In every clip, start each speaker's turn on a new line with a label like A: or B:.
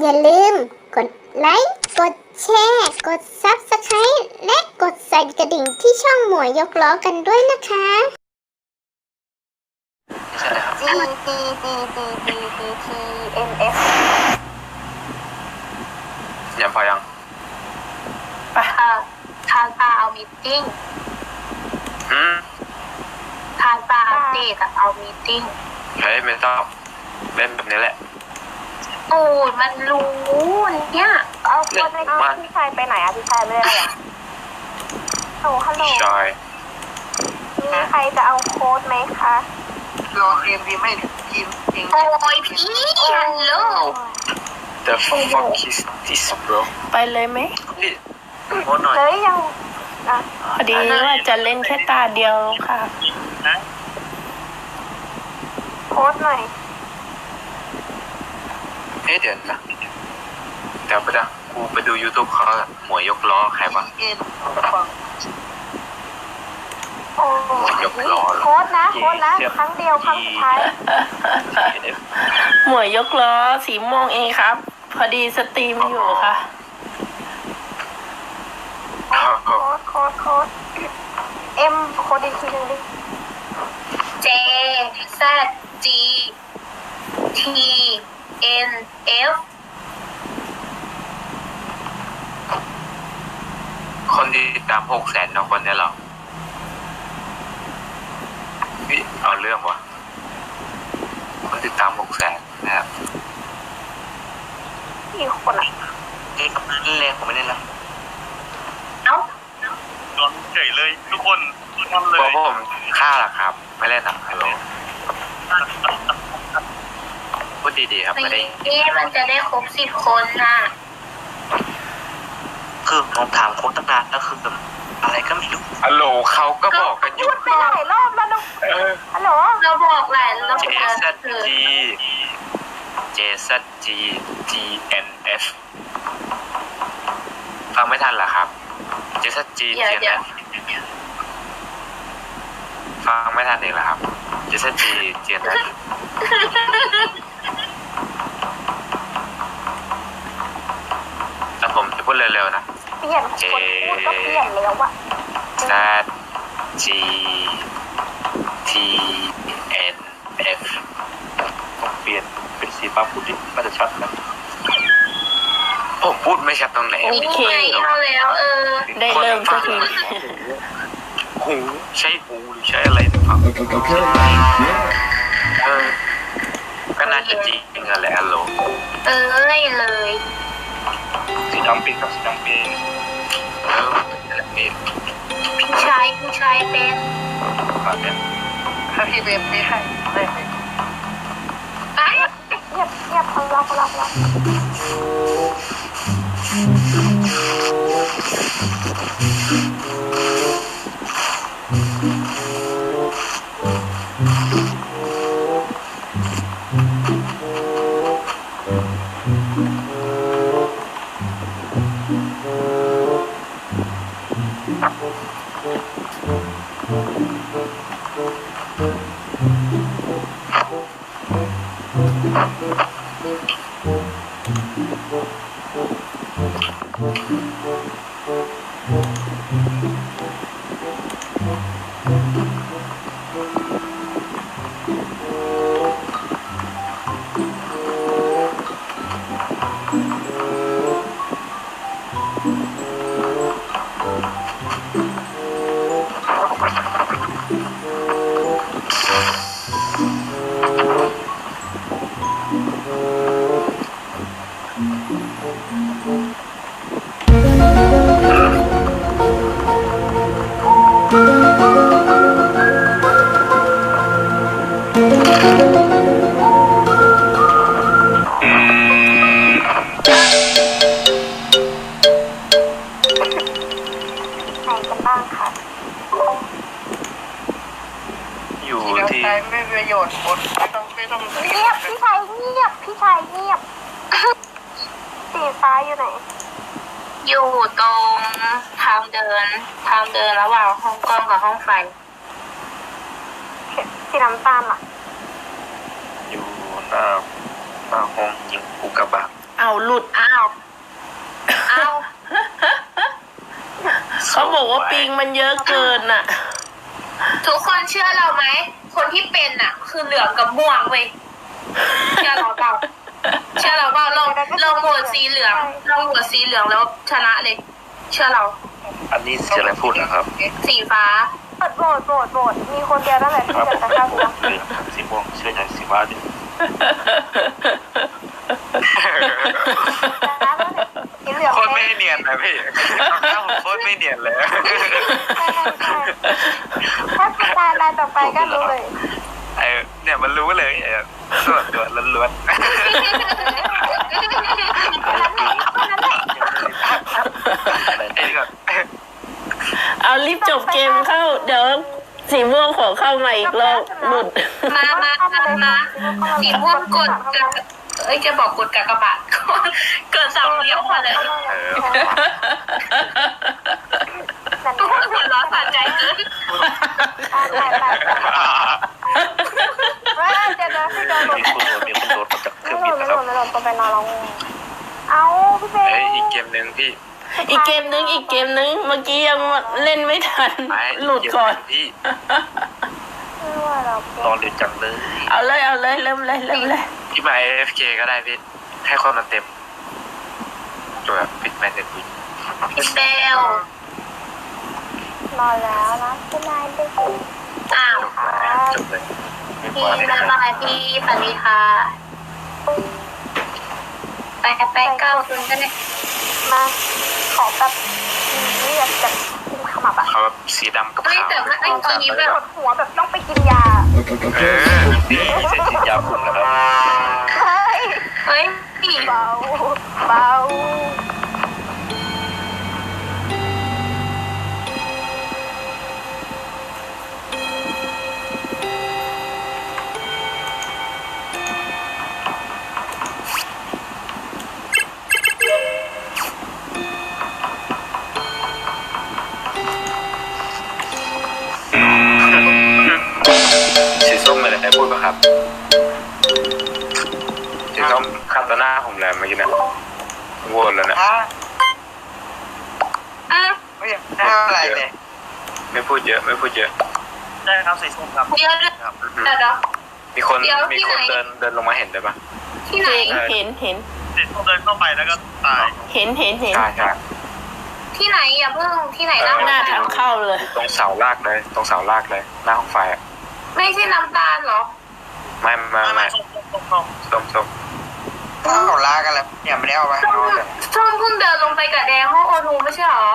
A: อย่าลืมกดไลค์ กดแชร์ กด Subscribe และกดสั่นกระดิ่งที่ช่องหมวยยกล้อกันด้วยนะคะ
B: ใช่ครับ
C: G G G G G G T N F
B: ยังพอยัง
C: ค่ะทางตาเอามีตติ้ง
B: อืม
C: ทางตาอัปเดตอะเอามีตติ้ง
B: เฮ้ยไม่ต้องเล่นแบบนี้แหละ
C: โอ้ยมันรู้เนี่ย
D: เอา
B: เรื่อง
D: คน
B: ของมัน
D: พี่ชายไปไหนอะพี่ชายไม่ได้เลยอะโอ้ฮัลโหล
B: ชอย
D: มีใครจะเอาโค้ดไหมคะ
E: รอเกมดีไม่ทีมจริง
C: โอ้ยพี่ฮัลโหล
B: เ The fuck is this bro
F: ไปเลยไหม
B: พี่โม้หน่อย
D: เฮ้ยยังอะ
F: พอดีว่าจะเล่นแค่ตาเดียวค่ะ
D: โค้ดหน่อย
B: เฮ้ยเดี๋ยวนะเดี๋ยวไปดังกูไปดู YouTube เขาอะหมวยยกล้อใครวะ
E: เอ็นฟัง
D: โอ้
B: ยกล้อเหรอ
D: โค้ดนะโค้ดนะ ครั้งเดียวครั้งสุดท้าย
F: หมวยยกล้อสีม่วงเองครับ พอดีสตรีมอยู่ค่ะ
D: โค้ดโค้ดโค้ดเอ็มโค้ดอีกทีหนึ่งดิ
C: J Z G T N F
B: คนที่ติดตามหกแสนนคนเนี่ยเหรอพี่เอาเรื่องวะคนติดตามหกแสนนะครับ
D: กี่คนอะ
E: เอ็กซ์เล่นแรงผมไม่เล่นแล้ว
C: เอ้า
G: โดนเฉยเลย ทุกคนทำเล
B: เพราะ
G: ย
B: ผมฆ่าล่ะครับ ไม่เล่นหนักฮัลโหล พูดดีๆครับไม่ได้
C: นี่มันจะได้ครบสิบคนน่ะ
E: คือผมถามโค้ชตั้งนานแล้วคือแบบอะไรก็ไม่รู้
B: ฮัลโหลเขาก็บอกกันอยู่
D: พูดไปหลายรอบแล้วนะ
B: เออ
D: ฮัลโหล
C: เราบอกแหละเรา
B: J
C: บอก
B: Z
C: เธอ
B: G J Z G T N F ฟังไม่ทันเหรอครับ J Z G
C: เดี๋ยว
B: T
C: เดี๋
B: N
C: ยว
B: F ฟังไม่ทันเองเหรอครับ J Z G T N F แต่ผมจะพู ดเร็วๆนะ
D: เปลี่ยนคนพูดก็เปลี่ยนแล้วอะ
B: Z G T N F
G: ผมเปลี่ยนเป็นสีฟ้าพูดดิน่าจะชัดนะ
B: ผมพูดไม่ชัดตรงไหน
F: โอเค
C: ไม่เอาแล้วเออ
F: ได้เริ่มสักที
B: หูใช่หูหรือใช่อะไรนะครับเออก็น่าจะจริงอะแหละฮัลโหล
C: เอ้ยเลย
G: สีดำ เป็นกับสีดำเป็น
B: เออนี่
C: ผู้ชายผู้ชายเป็น
G: แบบเนี้ย
E: ถ้าพี่เบฟไม่ให้ได้ไหม
C: ไอ้
D: เงียบเงียบเขาเราเขาเราเราไห
B: อยู่
E: ไห
D: น
C: อยู่ตรงทางเดิน ทางเดินระหว่างห้องกล้องกับห้องไฟ
D: สีน้ำตาลล่ะ
B: อยู่หน้าหน้าห้องยิงอุกกาบาต
F: อเอาหลุด
C: อ้าวอ้าว
F: เขาบอกว่าปิงมันเยอะเกินอะ
C: ทุกคนเชื่อเราไหม คนที่เป็นอะ คือเหลืองกับม่วงเว้ยเชื่อเราเปล่า เชื่อเราเปล่าลองลองโหวตสีเหลืองลองโหวตสีเหลืองแล้วชนะเลย เชื่อเรา
G: อันนี้จะอะไรพูดนะครับ
C: สีฟ้า
D: โหวตโหวตโหวตโหวตมีคนเดียวนั่นแหละที่
G: ครับ
D: จะ
G: ผม
D: จะเข้า
G: เห
D: หัว
G: ลืองกับสีม่วงเชื่อใจสีฟ้าดิ
D: สีเหลือง
B: โคตรไม่เนียนนะพี่หน้าผมโคตรไม่เนียนเลย
D: ใช่ใช่ใช่ถ้าคุณตายรายต่อไปก็รู้เลย
B: ไอเนี่ยมันรู้เลยไอ้ส่วนตัวล้วนๆไอ้นี่ก็
F: เอารีบจบเกมเข้า เดี๋ยวสีม่วงขอเข้ามาอีกรอบหลุด
C: มามามามาสีม่วงกดกะเอ้ยจะบอกกดกากบาทเกิดสามเหลี่ยมมาเลย
B: เออ
C: ทุกคนหัวเร้อนสะใจเกิน
D: ไปไปไป เดี๋ยวเดี๋ยวพี่โดนหลุด
G: มีคนโดนมีคนโดนมาจากเค
D: ไม่
G: รื่อง
D: ห
G: บิ
D: ลุ
G: น
D: ด
G: นะ
D: ไม่
G: ค
D: ห
G: รับ
D: ลุดไม่หลุดตัวไปนอนเราเอาพี่เบ
B: เอ้ยอีกเกมหนึ่งพี่
F: อีกเกมนึงอีกเกมนึงเมื่อกี้ยังเล่นไม่ทัน
B: ไอ้
F: หลุดก่อน
B: พี่
D: ไม่ว่าเรา
G: นอนเร็วจังเลย
F: เอาเลยเอาเลยเริ่มเลยเริ่มเลย
B: พี่มา AFK ก็ได้พี่ให้คนมันเต็มตัวแบบปิดแมนเด็ดวิ
C: พี่เบล
D: นอนแล้วนะพี่นายดึก
C: อ้าว
B: จบแล้วจบเลย
G: ไม่
C: พี่
G: ว่าเลย
C: บ๊ายบายพี่สวัสดีค่ะ ไปไปเก้าคุณกันเลย
D: มา ขอแบบนี่อยากจะกินขมับอะ
B: เขาแบบสีดำกับ
C: เฮ้ย
B: ขาว
C: แต่ว่าไอ้คนนี้แบบ
D: ปวดหัวแบบต้องไปกินยา
B: เออ
G: นี่เส้นสียาคุณนะครับ
D: เฮ้ย
C: เฮ้ยพี่
D: เบา เบา
B: ไม่พูดเยอะ ไม่พูดเยอะ
G: ได้ครับสีส้มครับ
C: เดี๋ยวเดี๋ยว
G: ครับ
C: เดี๋ยว
B: มีคน
C: เดี๋ยว
B: มี
C: ที่
B: คน
C: ไหน
B: เดินเดินลงมาเห็นเลยปะ
C: ที่ไหน
F: เห็นเห็น
G: สีส้มเดินเข้าไปแล้วก็ตาย
F: เห็นเห็นเห็น
B: ใช่ใช่
C: ที่ไหนอย่าเพิ่งที่ไหนเล่า
F: หน้าทางเข้าเลย
B: ตรงเสาลากเลย ตรงเสาลากเลย หน้าห้องไฟอะ
C: ไม่ใช่น้ำตาลเหรอ
B: ไม่ไม่
G: ไม่
B: ไม่
G: ไม่ส้มส้มส้มส้ม
B: ส้มส้ม
E: เขาลากันแล้วเนี่ยไม่ได้เอาไป
C: ส้มส้มเพิ่งเดินลงไปกับแดงห้องโอทูไม่ใช่เหรอ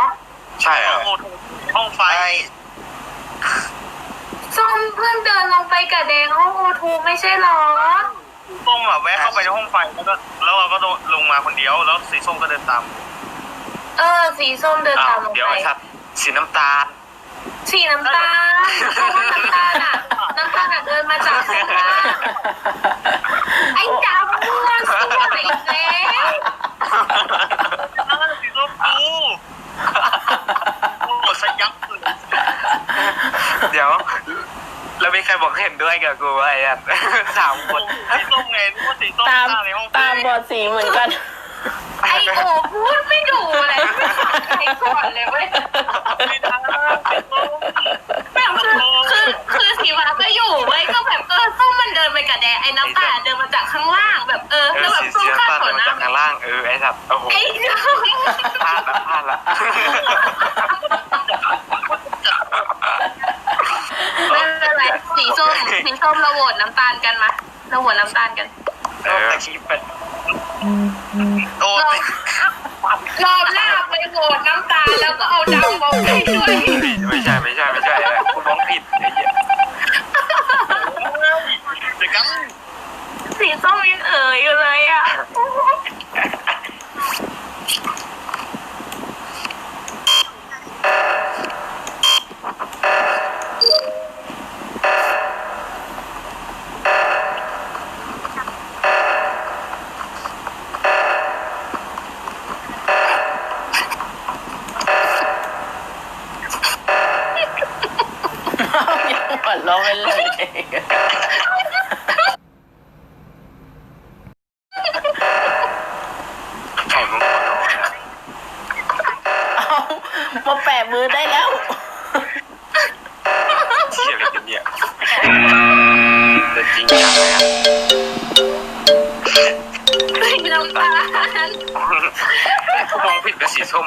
B: ใช่เหรอ
G: โอ้โหห้องไฟ
C: ส้มเพิ่งเดินลงไปกับแดงห้องโอทูไม่ใช่เหรอ
G: ส้มอะแวะเข้าไปในห้องไฟแล้วก็แล้วเราก็ลงมาคนเดียว แล้วสีส้มก็เดินตาม
C: เออ สีส้มเดิน
B: อ้า
C: ตาวมลง
B: เดี๋ยว
C: ไป
B: ไอ้สัตว์สีน้ำตาล
C: สีน้ำตาลเพราะว่าน้ำตาลอะ น้ำตาลอะเดินมาจากข้างล่างไอ้ดำมั่วซั่วอีกแล้ว
G: สีส้มกูโอ้โหสยับเลย
B: เดี๋ยว แล้วมีใครบอกเห็นด้วยกับกูว่าไอ้อันสามคน
G: สีส้มไงนึกว่าสีส้ม
F: ตาม
G: ในห้องไฟ
F: ตามบอดสีเหมือนกัน
C: ไอโอพูดไม่ดูเลยไอก่อนเลยเว้ย
G: ไม่ได้สีส้ม
C: แบบคือคือคือสีฟ้าก็อยู่เว้ยก็แบบเออส้มมันเดินไปกับแดงไอ้น้ำตาลเดินมาจากข้างล่างแบบเออ
B: เอ
C: แล้ว
B: อ
C: แบบ
B: สี
C: ส้ม
B: เสีย
C: ข้าม
B: ตา
C: ขอ
B: มา
C: น้
B: จากข้างล่างเออไอ้สัตว์โอ้โหำ
C: ไอ้ด
B: พลาดละพลาดละำ
C: ไม่เป็นไร สีส้มสีส้มเราโหวตน้ำตาลกันมาเราโหวตน้ำตาลกัน
B: เออ
E: ตะกี้เป็น
G: โอ้
C: รอบรอบหน้าไปโหวตน้ำตาลแล้วก็เอาดำบอกให้ด้วย
B: ไม่ใช่ไม่ใช่ไม่ใช่คุณร้องผิดไอ้เหี้ย
G: เดี๋ยวกัน
C: สีส้มยังเอ๋ยอยู่เลยอะะ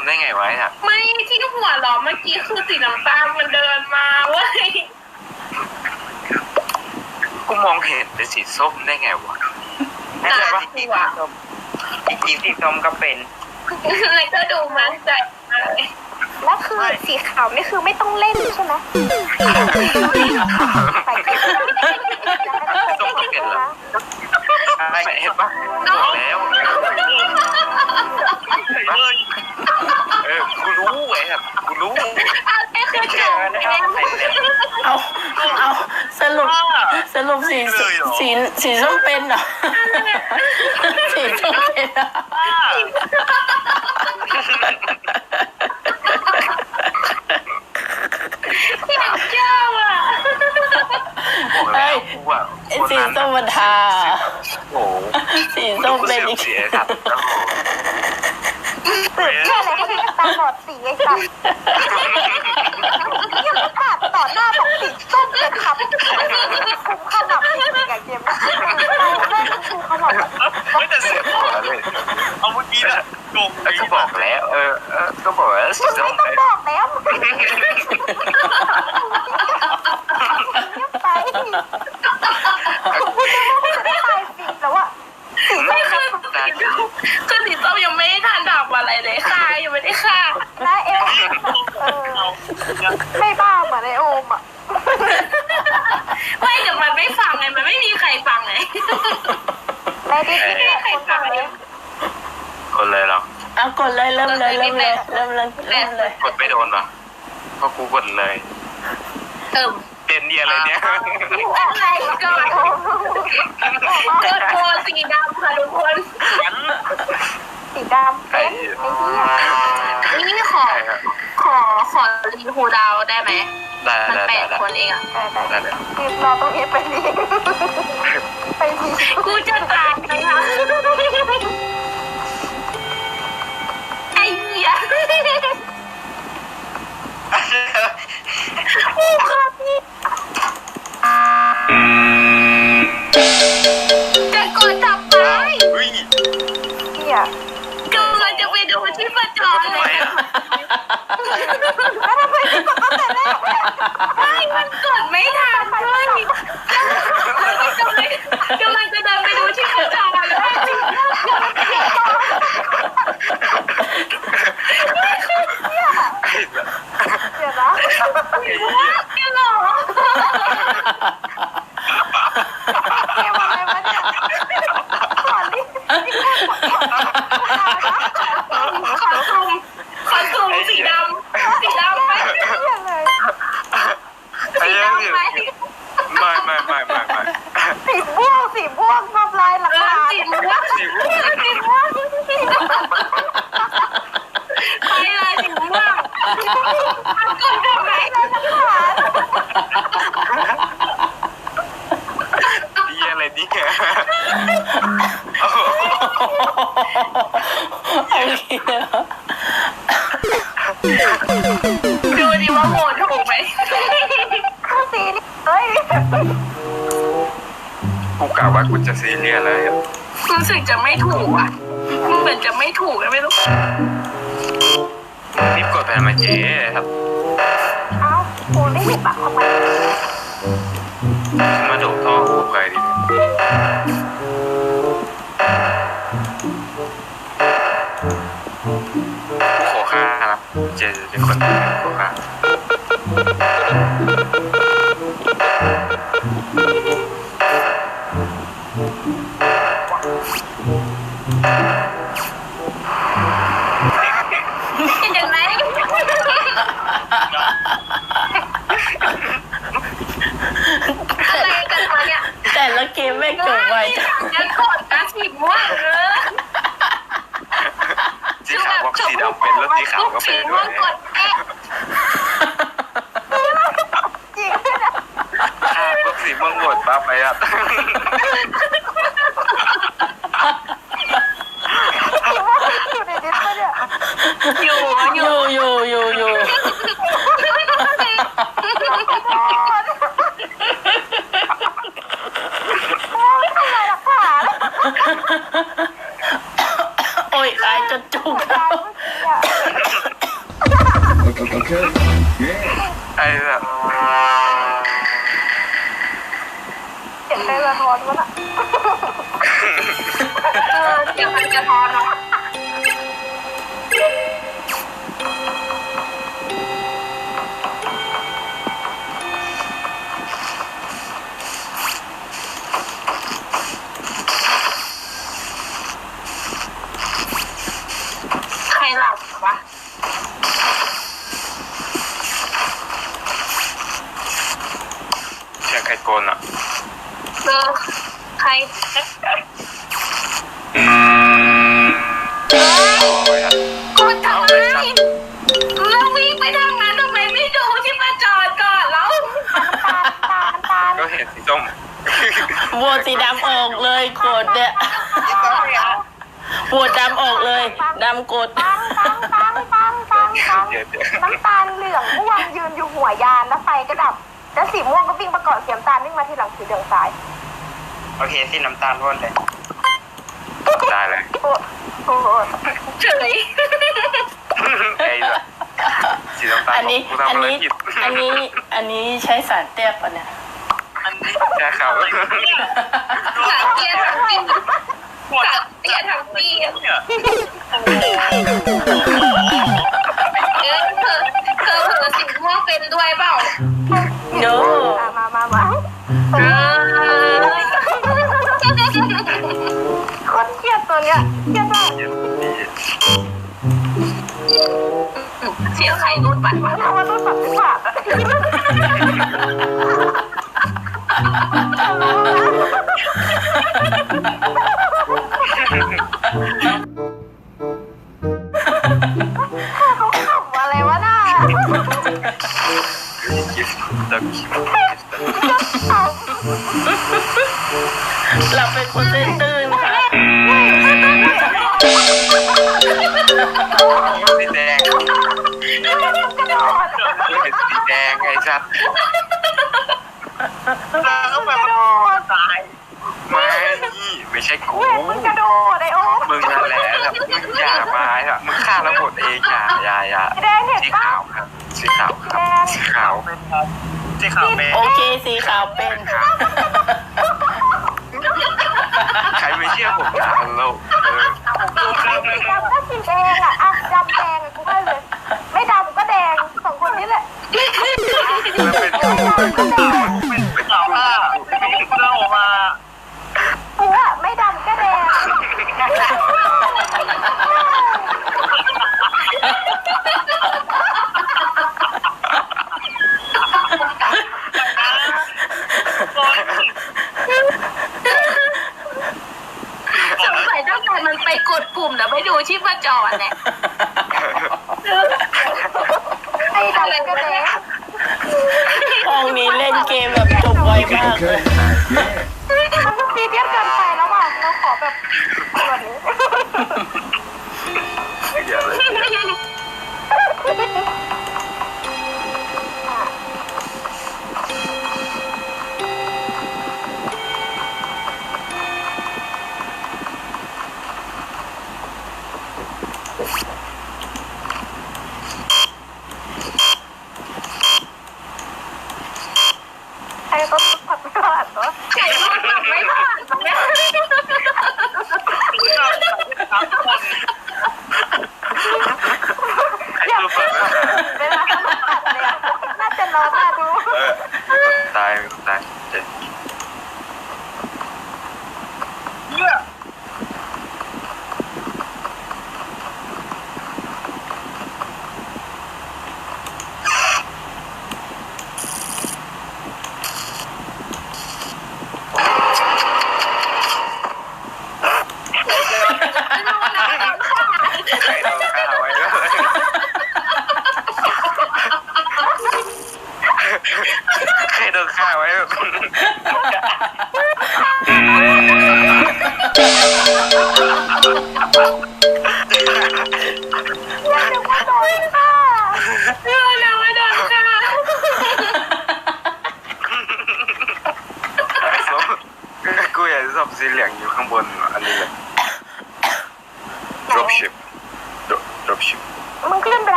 F: มได้
B: ไงวะเนี่ย
C: ไม่ที่หัวเราะเมื่อกี้คือสีน้ำตาลมันเดินมาเว้ย
B: กูมองเห็นเป็นสีส้มได้ไงวะ
C: ตาหัว
E: จริงๆที่ส้มก็เป็น
C: อะไรก็ดูมั่นใจมากเลย
D: แล้วคือสีขาวนี่คือไม่ต้องเล่นใช่ไหมใส่ก็ได้
B: ส้มก็เป็นเหรอไม่เห็นปะ บอกแล้วเออกูรู้ไอ้แบบกูรู้
C: อะไรคือจบเอง
F: เอาเอาสรุปสรุปสีสีสีส้มเป็นเหรอสีส้มเป็นเหรอ
C: อยากเจ้าอะ
B: บอกแล้วกูอะ
F: ไอ้
B: คน
F: สี
B: นั้น
F: ส้มมันทา
B: โอ้โห
F: สีส้มเป็นอีก
B: เสียสั ตว์โอ้โห
D: ตื่นเชื่อเลยให้ตาบอดสีไอ้สัตว์ยังไม่ขาดต่อหน้าบอกสีส้มเลยครับคุ้มขนาดนี้ไงเกมเล่นคุ้มขนาด
G: ไม่แต่เสีย
B: บอแล้วเอา
G: เมื่อกี้นะโกง
B: เออก็บอกแล้ว เออก็บอกแล้ว
D: ไม่ต้องบอกแล้วมึงเงียบไปคุณจะว่าจะได้ตายฟรีแล้วอะสีส้
C: ไม่
D: ม
C: คือคือสีส้มยังไม่ได้ทานดับอะไรเลยค่ะยังไม่ได้ค่ะ
D: นะเอลเออไม่บ้าเหมือนไอโอมอะ
C: ไม่เดี๋ยวมันไม่ฟังไงมันไม่มีใครฟังไง
D: ไม่ได้ที่เนี่ยคนฟังเลย
B: คนเลยหรอ
F: เอา กดเลยเริ่มเลยเริ่มเลยเริ่มเลยเริ่มเลย
B: กดไม่โดนป่ะเพราะกูกดเลย
C: เติม
B: เป็นเดียอะไรเนี่ย
C: อะไรก่อนเกิดโทนสีดำค่ะทุกคน
D: สีดำเป็นไอ้เหี้ย
C: นี่ขอ
B: ใช่ครับ
C: ขอขอรีฮูดาวได้ไหม
B: ได้
C: มัน
B: ได้
C: แป
B: ได้
C: ด
B: ได้
C: คนเองอะ
D: ได้ได้
B: ได้เลย
D: ทีมเราต้องเอฟไปดีไปดี
C: กูจะตายนะคะ จะกดจับไป
B: เฮ้ย
D: เหี้ย
C: กำลังจะไปดูที่ประจรเลย
D: แล้วทำไมไม่กดตั้งแต่แรก
C: ไม่มันกดไม่ทันเลยกำลังกำลังจะเดินไปดูที่ประจรเลย
D: เดี๋ยวนะ
C: ไม่หรอ
D: เกมอะไรวะเนี่ยขอรีบ
C: ขอซูมขอซูมสีดำสีดำไหม
D: เหี้ยเลย
B: ไอ้
C: สี
B: เรื่อง
C: ดำไหม
B: ไม่ไม่ไม่ไม่ไม่
D: สีม่วงสีม่วงทำลายหลัก
C: เออ
D: ฐาน
C: สีม่วง
B: สีม่วง
C: สีม่วงไปเลยสีม่วงมันกดทำไม
B: เดีอะไรเนี่ยโอ
F: เหี้ย
C: ดูดิว่าโหวตถูกไหม
D: สีนี่เฮ้ย
B: กูกล่าวว่ากูจะซีเรียสแล้ว
C: รู้สึกจะไม่ถูกอะเหมือนจะไม่ถูกนะไม่รู้
B: รีบกดไปทำไมเจ๊ครับ
D: เอ้าโหรีบอะทำไม
B: มาโดดท่อกูใครดิกูขอค่านะเจ๊เป็นคนขอค่า
C: สี
B: กน
C: อะ
D: เอ
C: อใคร
B: โอ้ยอะ
C: กดทำไมแล้ววิ่งไปทางนั้นทำไมไม่ดูที่มาจอดก่อนแล้ว
D: ตาลตาล
B: ก็เห็นสีส้ม
F: โหวตสีดำออกเลยกดเนี่ยโหวตดำออกเลยดำกด
D: ปังปังปังปังปังปัง
B: เดี๋ยวเดี๋ยว
D: น้ำตาลเหลืองม่วงยืนอยู่หัวยานแล้วไฟก็ดับ แล้วสีม่วงก็วิ่งประกอบเสียมตาลวิ่งมาทีหลังสีเหลืองซ้าย
E: โอเคที่น้ำตาลพ่นเลย
B: ได้เลย
D: โอ้โอ้โห
C: เฉย
B: ไอ้แบบสีน้ำตาล
F: อันนี้
B: กู
F: อั
B: ทำ
F: น
B: อะไร
F: นี้
B: ผิด
F: อันนี้อันนี้ใช้สารเตี้ยปะเนี่ย
B: ใช่ครับ
C: สามเตี้ยทั้งปีสามเตี้ยทั้งปี
G: เนี่ย
C: เออเธอเธอเผลอสีม่วงเป็นด้วยเปล่า
F: โน
D: อะมามามา
C: เออ
D: คนเครียดตัวเนี้ยเครียดมาก
C: เสียงใครรูดบัตรวะ
D: เพราะว่าต้องสับสิบบาทอะ
B: กิฟต์ดักคิว
F: เราเป็นคนเต้นตื่นค่ะ
B: สีแดงเป็นสีแดงไอ้ชัด
G: แล้วก็แบบตาย
B: ไม่ไม่ใช่กู
D: มึงกระโดดไอโอ๊ค
B: มึงนั่นแหละแบบมึงอย่ามาอะมึงฆ่าระบบเองอย่าอย่าอย่าสีขาวครับสีขาวครับสีขาว
G: เป็นครับ สีขาวเป็น
F: โอเคสีขาวเป็น
B: ใครไม่เชื่อผมด่าเราเออ
D: สีดำก็สีแดงอะอะดำแดง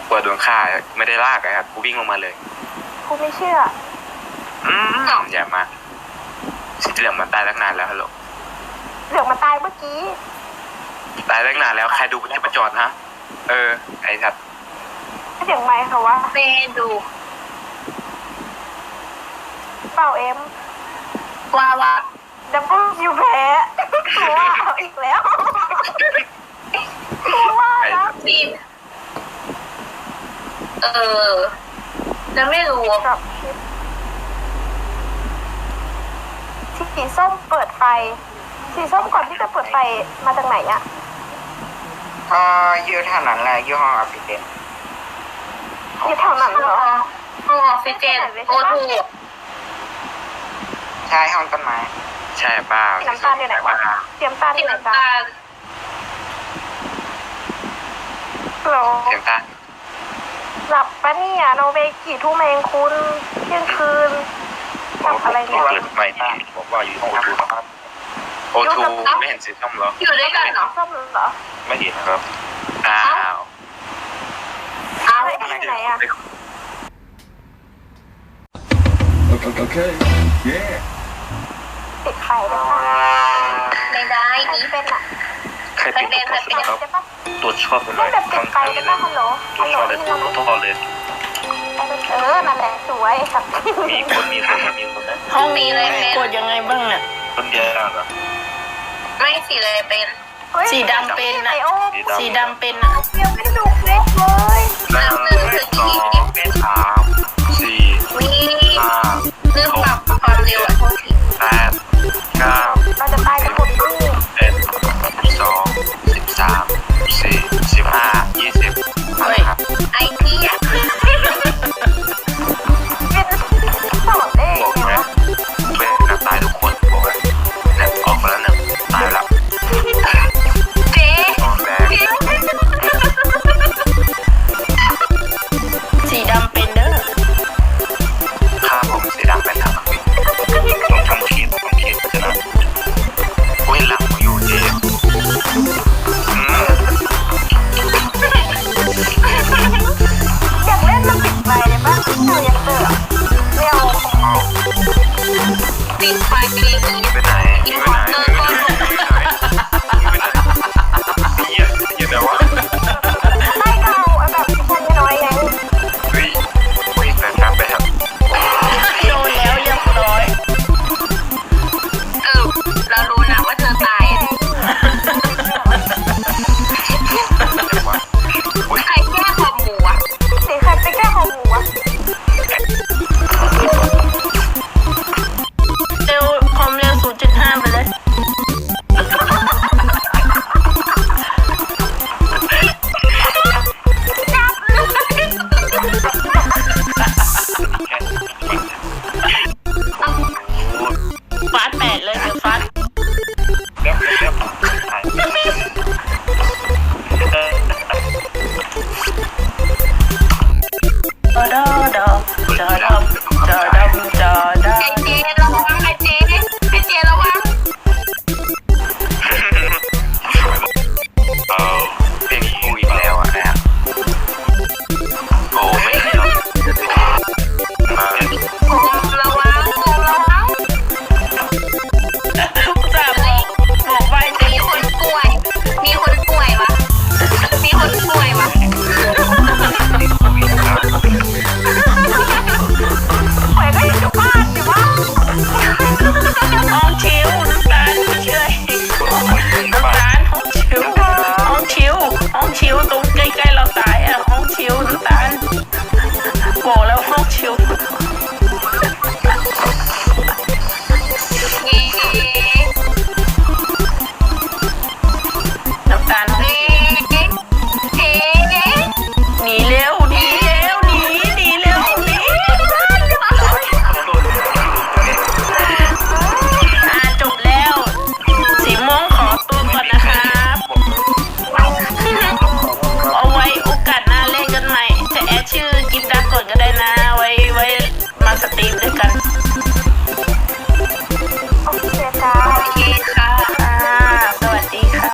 D: กอะกู
G: ก
C: ลัว
B: โดนฆ่าไม่ได้ลา
D: กอะ
B: ครับกูวิ่งลงมาเลย
D: กูไม่เชื่อ
B: อืมอย่ามาสีเหลืองมันตายตั้งนานแล้วฮัลโหล
D: เหลืองมันตายเมื่อกี้
B: ตายตั้งนานแล้วใครดูจะประจอดฮะ เออ ไอ้สัตว์
D: เสียงไมค์เขาวะ
C: เมดู
D: เปล่าเอ็ม
C: ว่าว่า
D: ดับเบิลยูแพ้กูว่าเอาอีกแล้วกูว่า
B: ไอ้
D: นะ
B: สัตว์
C: ทีม เออจะไม่รู้
D: กับสีส้มเปิดไฟ สีส้มก่อนที่จะเปิดไฟมาจากไหนอะ
E: ก็ยืดเท่านั้นแหละยี่ห้ออภิเษก
D: อยู่แถวนั้นเหรอ
C: ห้องออกซิเจนโอทู
E: ใช่ห้องต้นไม้
B: ใช่เปล่า
D: น้ำตาลอยู่ไหนวะเตรียมตาลอ
C: ที่
D: ยู่ไหน
C: น้ำ
D: จ๊ะ
C: ตาล
D: โหล
B: เสียงตา
D: หลับปะ เนี่ยโนเวกี่ทุ่มเองคุณเที่ยงคืนหลับอะไรเนี่ย
B: เกิดใหม่ที่ผมว่าอยู่ห้องโอทูโอทูไม่เห็นสีส้มเหรอ
C: อยู่ด้วยกันเหรอ
D: ส้มเหรอ
B: ไม่เห็นครับอ้าว
C: เอา
D: แล้วเอ็มอยู่ไหนอะ
H: Okay. Yeah.
D: ปิดไฟได้ปะ
C: ไม่ได้
D: ใคร
C: นี่
D: เป็นอะ
B: ใครติดตัวสีครับ
D: ได้ปะ
B: ตรวจชอบกันหน่
D: ไม่
B: อย
D: แบบปิดไฟได้ปะฮัลโหล
B: ตรว
D: ฮั
B: จ
D: ลโหล
B: ชอบเลย
D: นี่เรา
B: ตัวทอเลย
D: เออนั่นแหละสวยครับ
B: มีคนมีคนมีคนนะ
F: ห้องนี้กดยังไงบ้างเนี่ย
B: คนเดียวเหรอ
C: ไม่สีเลยเป็น
D: เฮ้ย
F: สีดำเป็น
D: ไอ
F: อะ
D: โอม
F: สีดำเป็นอะ
D: ยังไม่ได้ดูเฟซเลย
B: หนึ่งสองส
C: ไ